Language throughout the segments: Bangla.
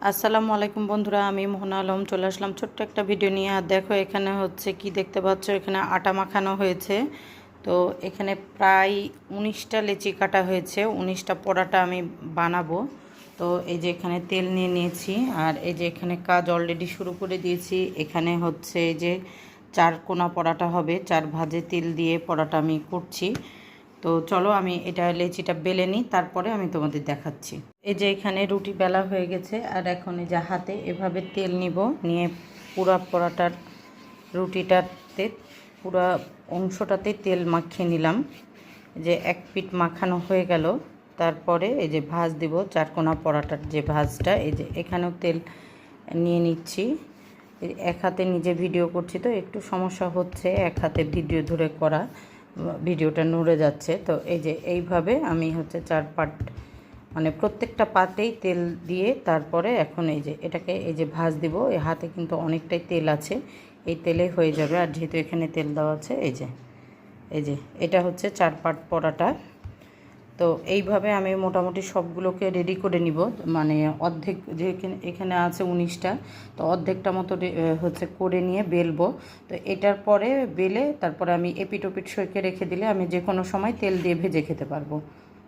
আসসালামু আলাইকুম বন্ধুরা, আমি মোহনা আলম, চলে আসলাম ছোট্ট একটা ভিডিও নিয়ে। আর দেখো, এখানে হচ্ছে কি দেখতে পাচ্ছ? এখানে আটা মাখানো হয়েছে। তো এখানে প্রায় উনিশটা লেচি কাটা হয়েছে। উনিশটা পরাটা আমি বানাবো। তো এই যে এখানে তেল নিয়ে নিয়েছি। আর এই যে এখানে কাজ অলরেডি শুরু করে দিয়েছি। এখানে হচ্ছে এই যে চার কোনা পরাটা হবে। চার ভাজে তেল দিয়ে পরাটা আমি করছি। তো চলো আমি এটা লেচিটা বেলে নিই, তারপরে আমি তোমাদের দেখাচ্ছি। এই যে এখানে রুটি বেলা হয়ে গেছে, আর এখন এই যে হাতে এভাবে তেল নিব, নিয়ে পুরা পরাটার রুটিটাতে, পুরা অংশটাতে তেল মাখিয়ে নিলাম। যে এক পিঠ মাখানো হয়ে গেল, তারপরে এই যে ভাজ দিব, চারকোনা পরাটার যে ভাজটা, এই যে এখানেও তেল নিয়ে নিচ্ছি। এক হাতে নিজে ভিডিও করছি তো, একটু সমস্যা হচ্ছে, এক হাতে ভিডিও ধরে করা। ভিডিওটা নড়ে যাচ্ছে। তো এই যে এইভাবে আমি হচ্ছে চার পাট মানে প্রত্যেকটা পাতেই তেল দিয়ে তারপরে এখন এই যে এটাকে এই যে ভাজ দিব। এই হাতে কিন্তু অনেকটাই তেল আছে। এই তেলে হয়ে যাবে। আর যেহেতু এখানে তেল দেওয়া আছে, এই যে এই যে, এটা হচ্ছে চার পাট পরাটা। তো এইভাবে আমি মোটামুটি সবগুলোকে রেডি করে নিব। মানে অর্ধেক যে এখানে- আছে উনিশটা, তো অর্ধেকটা মতো হচ্ছে করে নিয়ে বেলবো। তো এটার পরে বেলে তারপরে আমি এপিট ওপিট সইকে রেখে দিলে আমি যে কোনো সময় তেল দিয়ে ভেজে খেতে পারব।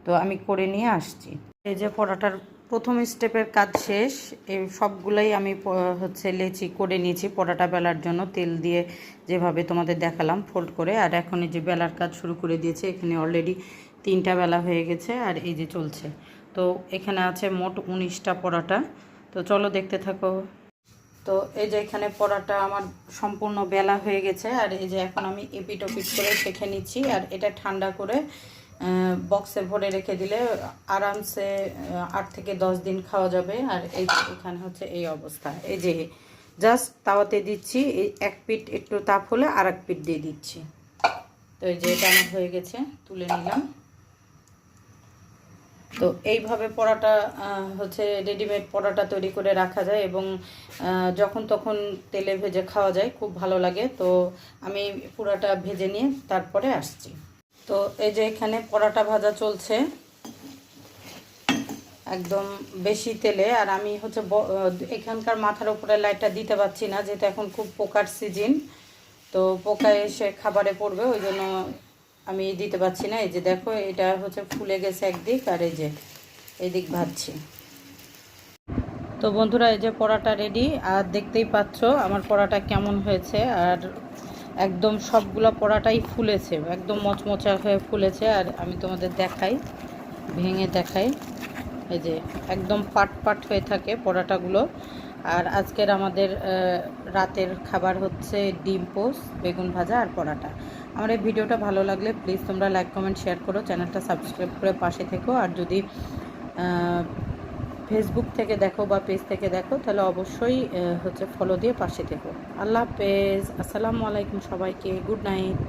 তো আমি করে নিয়ে আসছি। এই যে পরোটার প্রথম স্টেপের কাজ শেষ, এই সবগুলাই আমি হচ্ছে লেচি করে নিয়েছি পরোটা বেলার জন্য। তেল দিয়ে যেভাবে তোমাদের দেখালাম, ফোল্ড করে। আর এখন এই যে বেলার কাজ শুরু করে দিয়েছে, এখানে অলরেডি তিনটা বেলা হয়ে গেছে আর এই যে চলছে। তো এখানে আছে মোট উনিশটা পরোটা। তো চলো দেখতে থাকো। তো এই যে এখানে পরাটা আমার সম্পূর্ণ বেলা হয়ে গেছে আর এই যে এখন আমি এপিট ওপিট করে শেখে নিচ্ছি আর এটা ঠান্ডা করে বক্সে ভরে রেখে দিলে আরামসে আট থেকে দশ দিন খাওয়া যাবে। আর এই এখানে হচ্ছে এই অবস্থা। এই যে জাস্ট তাওয়াতে দিচ্ছি, এই এক পিঠ একটু তাপ হলে আর এক পিঠ দিয়ে দিচ্ছি। তো এই যে এটা আমার হয়ে গেছে, তুলে নিলাম। তো এইভাবে পরাটা হচ্ছে রেডিমেড পরাটা তৈরি করে রাখা যায় এবং যখন তখন তেলে ভেজে খাওয়া যায়, খুব ভালো লাগে। তো আমি পুরাটা ভেজে নিয়ে তারপরে আসছি। তো এই যে এখানে পরাটা ভাজা চলছে, একদম বেশি তেলে। আর আমি হচ্ছে এখানকার মাথার উপরে লাইটটা দিতে পারছি না, যেহেতু এখন খুব পোকার সিজন তো পোকা এসে খাবারে পড়বে, ওই জন্য আমি দিতে পারছি না, এই যে দেখো, এটা হচ্ছে ফুলে গেছে একদিক আর এই যে এদিক ভাজছি। তো বন্ধুরা, এই যে পড়াটা রেডি আর দেখতেই পাচ্ছ আমার পড়াটা কেমন হয়েছে, আর একদম সবগুলো পড়াটাই ফুলেছে, একদম মচমচা হয়ে ফুলেছে, আর আমি তোমাদের দেখাই, ভেঙে দেখাই। এই যে একদম পাট পাট হয়ে থাকে পরোটাগুলো। আর আজকের আমাদের রাতের খাবার হচ্ছে ডিম পোস্ট বেগুন ভাজা আর পরোটা। আমার এই ভিডিওটা ভালো লাগলে প্লিজ তোমরা লাইক কমেন্ট শেয়ার করো, চ্যানেলটা সাবস্ক্রাইব করে পাশে থেকো। আর যদি ফেসবুক থেকে দেখো বা পেজ থেকে দেখো, তাহলে অবশ্যই হচ্ছে ফলো দিয়ে পাশে থেকো। আল্লাহ হাফেজ। আসসালামু আলাইকুম সবাইকে। Good night